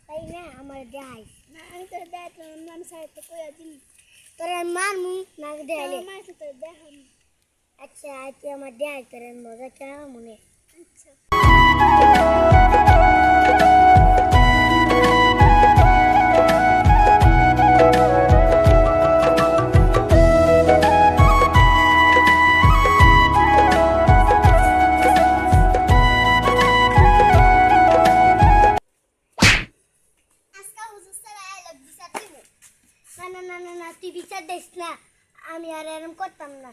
তাই না আমার দেয়। না আমি তো দেখলাম আমি সাইডে কইয়া দিন তোর আমি মারমু না দেয় আমার তো দেখাম আচ্ছা আজকে আমার দেয় তোর মজা কেন মনে? আচ্ছা। না না না না তুই বিচার না। আমি আর এরম করতাম না।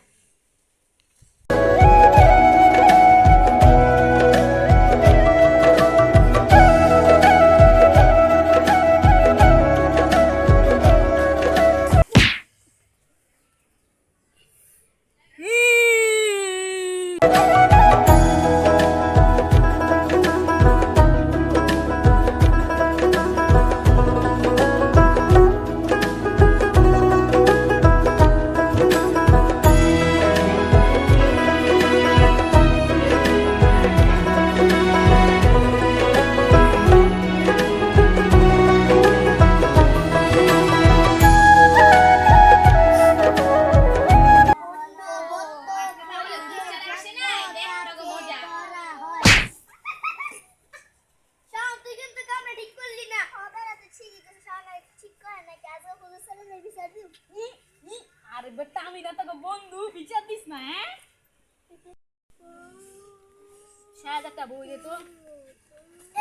শায়দ একটা বই দে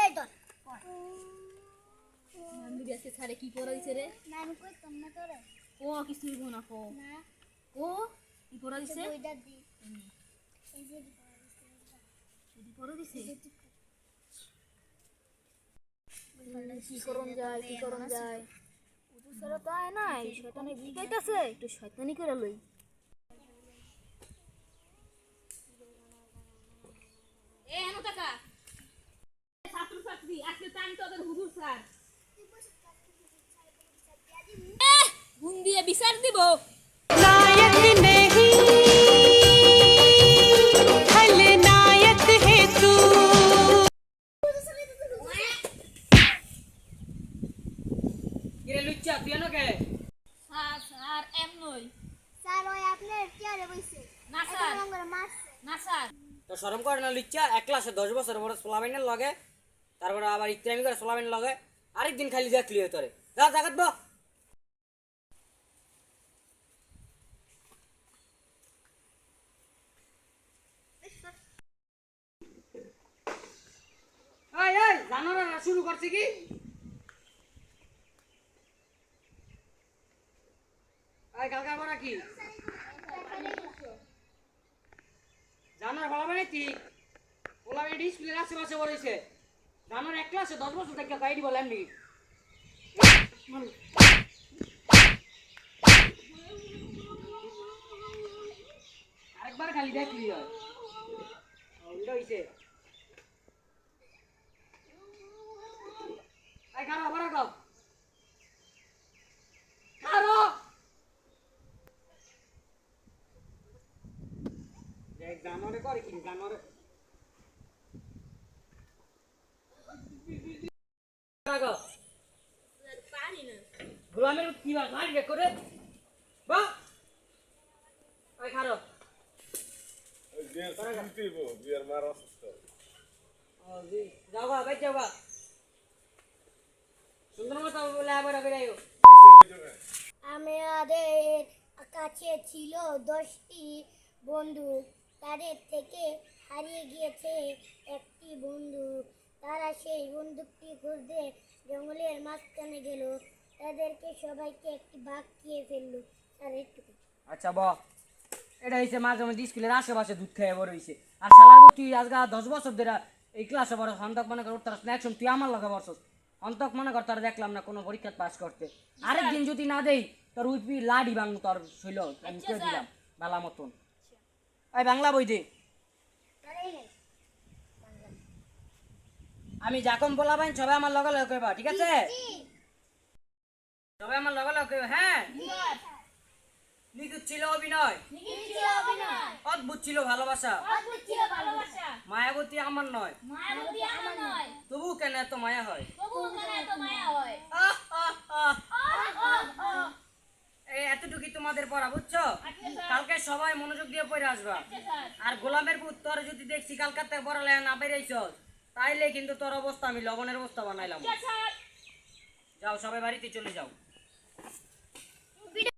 এই ধর, বান্ধবী আজকে ছাড়ে কি করে দিছে রে? না আমি কইতাম না তোরে ও কিছু হইব না কো না। ও কি করে দিছে? বইটা দি। এই যে কি করে দিছে? কি করন যায় কি করন যায়? উদু সারা তো নাই শয়তানে একটু শয়তানি করে লই। করতে লুচ্চা তুই কে? স্যার স্যার এম নই। করে না লুচ্চা এক ক্লাসে দশ বছর বড় সোলাবাইনের লগে তারপরে আবার ইত্যামি করে সোলাবেন লগে। আরেকদিন খালি দেখলি তোরে। যা জাগাত বো শুরু করছে কি? কালকা করা কি? জানোর ভালো মানে কি ওলা এডি স্কুলের আশেপাশে বলেছে জানোর এক ক্লাসে দশ বছর থেকে গাইডি বলেন নি আরেকবার খালি দেখলি হয়। হইছে। খারো, আবার কাও খারো! জানোরে করে কি জানোরে রাখো পারি না গোলামের কি বা গাড়ি করে? বা। এই খারো। বিয়ের দিব বিয়ের মার অসুস্থ। ও জি যাও গা বাইর যাও গা। সুন্দর মতো বলে আবার যাইও আমাদের কাছে ছিল দশটি বন্ধু। তাদের থেকে হারিয়ে গিয়েছে একটি বন্ধু। তারা সেই বন্দুকটি খুঁজতে জঙ্গলের মাঝখানে গেল। তাদেরকে সবাইকে একটি বাঘ খেয়ে ফেলল। আর একটু আচ্ছা ব। এটা হইছে মাঝে মাঝে স্কুলের আশেপাশে দুধ খেয়ে বড় হইছে। আর শালার বউ তুই আজকে দশ বছর ধরে এই ক্লাসে বড় হন্তক মনে কর না একশন তুই আমার লগে বসস হন্তক মনে কর তোর দেখলাম না কোনো পরীক্ষা পাস করতে। আরেকদিন যদি না দেই তোর উঠবি লাডি বাং তোর শৈল আমি করে দিলাম বালা মতন। এই বাংলা বই দে। আমি যখন বলাবেন সবাই আমার লগে লগে কইবা ঠিক আছে? সবাই আমার লগে লগে কইবা হ্যাঁ? নিখুঁত। ছিল অভিনয়। অভিনয়। অদ্ভুত ছিল ভালোবাসা। অদ্ভুত ছিল ভালোবাসা। মায়াবতী আমার নয়। মায়াবতী আমার নয়। তবু কেন এত মায়া হয়? হয়? এতটুকুই তোমাদের পড়া বুঝছ? কালকে সবাই মনোযোগ দিয়ে পড়ে আসবা। আর গোলামের পুত তোর যদি দেখছি কালকাতায় পড়ালেখা না বেরিয়েছ তাইলে কিন্তু তোর অবস্থা আমি লবণের অবস্থা বানাইলাম। স্যার। যাও সবাই বাড়িতে চলে যাও।